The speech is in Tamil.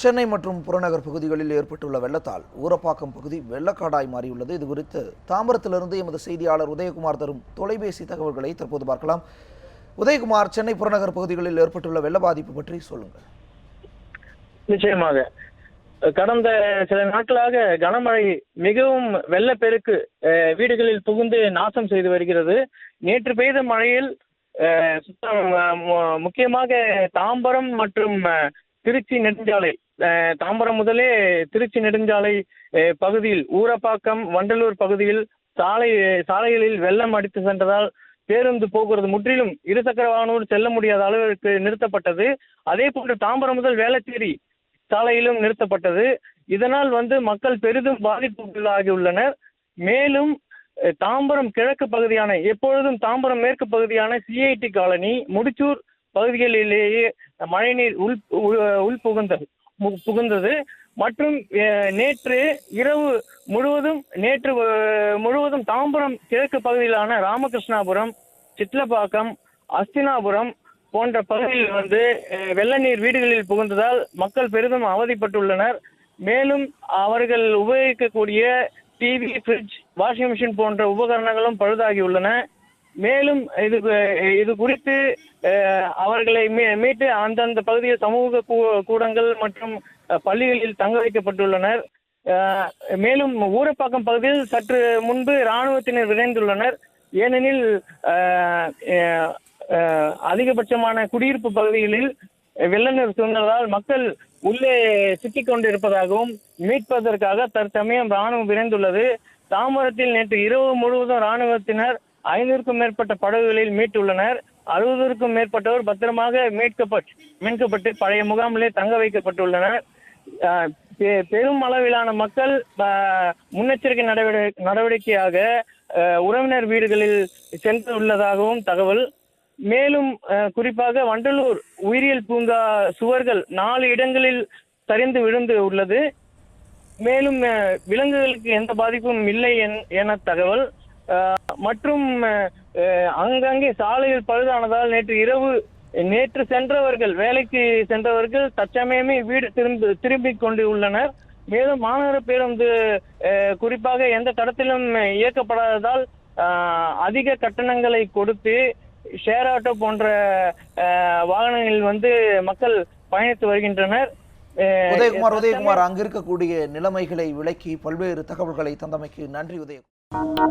சென்னை மற்றும் புறநகர் பகுதிகளில் ஏற்பட்டுள்ள வெள்ளத்தால் ஊரப்பாக்கம் பகுதி வெள்ளக்காடாய் மாறியுள்ளது. இது குறித்து தாம்பரத்திலிருந்து எமது செய்தியாளர் உதயகுமார் தரும் தொலைபேசி தகவல்களை தற்போது பார்க்கலாம். உதயகுமார் சென்னை புறநகர் பகுதிகளில் ஏற்பட்டுள்ள வெள்ள பாதிப்பு பற்றி சொல்லுங்கள். நிச்சயமாக. கடந்த சில நாட்களாக கனமழை மிகவும் வெள்ளப்பெருக்கு அஹ், வீடுகளில் புகுந்து நாசம் செய்து வருகிறது. நேற்று பெய்த மழையில் அஹ், சுத்தம் முக்கியமாக தாம்பரம் மற்றும் அஹ், திருச்சி நெடுஞ்சாலை தாம்பரம் முதலே திருச்சி நெடுஞ்சாலை பகுதியில் ஊரப்பாக்கம் வண்டலூர் பகுதியில் சாலை சாலைகளில் வெள்ளம் அடித்து சென்றதால் பேருந்து போக்குவரத்து முற்றிலும் இருசக்கர வாகனம் செல்ல முடியாத அளவிற்கு நிறுத்தப்பட்டது. அதே போன்று தாம்பரம் முதல் வேளச்சேரி சாலையிலும் நிறுத்தப்பட்டது. இதனால் வந்து மக்கள் பெரிதும் பாதிப்புக்குள்ளாகியுள்ளனர். மேலும் தாம்பரம் கிழக்கு பகுதியான எப்பொழுதும் தாம்பரம் மேற்கு பகுதியான சிஐடி காலனி முடிச்சூர் பகுதிகளிலேயே மழைநீர் உள் உள்- புகுந்தது மு- புகுந்தது. மற்றும் நேற்று இரவு முழுவதும் நேற்று முழுவதும் தாம்பரம் கிழக்கு பகுதியிலான ராமகிருஷ்ணாபுரம் சிட்லப்பாக்கம் அஸ்தினாபுரம் போன்ற பகுதியில் வந்து அஹ், வெள்ள நீர் வீடுகளில் புகுந்ததால் மக்கள் பெரிதும் அவதிப்பட்டுள்ளனர். மேலும் அவர்கள் உபயோகிக்கக்கூடிய டிவி ஃப்ரிட்ஜ் வாஷிங் மிஷின் போன்ற உபகரணங்களும் பழுதாகியுள்ளன. மேலும் இது இது குறித்து அவர்களை மீ- மீட்டு அந்தந்த பகுதியில் சமூக கூ- கூடங்கள் மற்றும் பள்ளிகளில் தங்க வைக்கப்பட்டுள்ளனர். மேலும் ஊரப்பாக்கம் பகுதியில் சற்று முன்பு இராணுவத்தினர் விரைந்துள்ளனர். ஏனெனில் அதிகபட்சமான குடியிருப்பு பகுதிகளில் வெள்ளநீர் சூழ்ந்ததால் மக்கள் உள்ளே சிக்கிக் கொண்டிருப்பதாகவும் மீட்பதற்காக தற்சமயம் ராணுவம் விரைந்துள்ளது. தாமரத்தில் நேற்று இரவு முழுவதும் ராணுவத்தினர் ஐநூறுக்கும் மேற்பட்ட படகுகளில் மீட்டுள்ளனர். அறுபதற்கும் மேற்பட்டோர் பத்திரமாக மீட்கப்பட்டு மீட்கப்பட்டு பழைய முகாமிலே தங்க வைக்கப்பட்டுள்ளனர். பெ- பெரும் அளவிலான மக்கள் முன்னெச்சரிக்கை நடவடிக்கை நடவடிக்கையாக உறவினர் வீடுகளில் சென்று உள்ளதாகவும் தகவல். மேலும் குறிப்பாக வண்டலூர் உயிரியல் பூங்கா சுவர்கள் நாலு இடங்களில் சரிந்து விழுந்து உள்ளது. மேலும் விலங்குகளுக்கு எந்த பாதிப்பும் இல்லை என்- என தகவல். மற்றும் அங்கங்கே சாலையில் பழுதானதால் நேற்று இரவு நேற்று சென்றவர்கள் வேலைக்கு சென்றவர்கள் தற்சமயமே வீடு திரும்பி திரும்பிக் கொண்டு உள்ளனர். மேலும் மாநகர பேருந்து குறிப்பாக எந்த தடத்திலும் இயக்கப்படாததால் அதிக கட்டணங்களை கொடுத்து ஷேர் ஆட்டோ போன்ற வாகனங்களில் வந்து மக்கள் பயணித்து வருகின்றனர். உதயகுமார் உதயகுமார் அங்கு இருக்கக்கூடிய நிலைமைகளை விளக்கி பல்வேறு தகவல்களை தந்தமைக்கு நன்றி உதயகுமார். Thank you.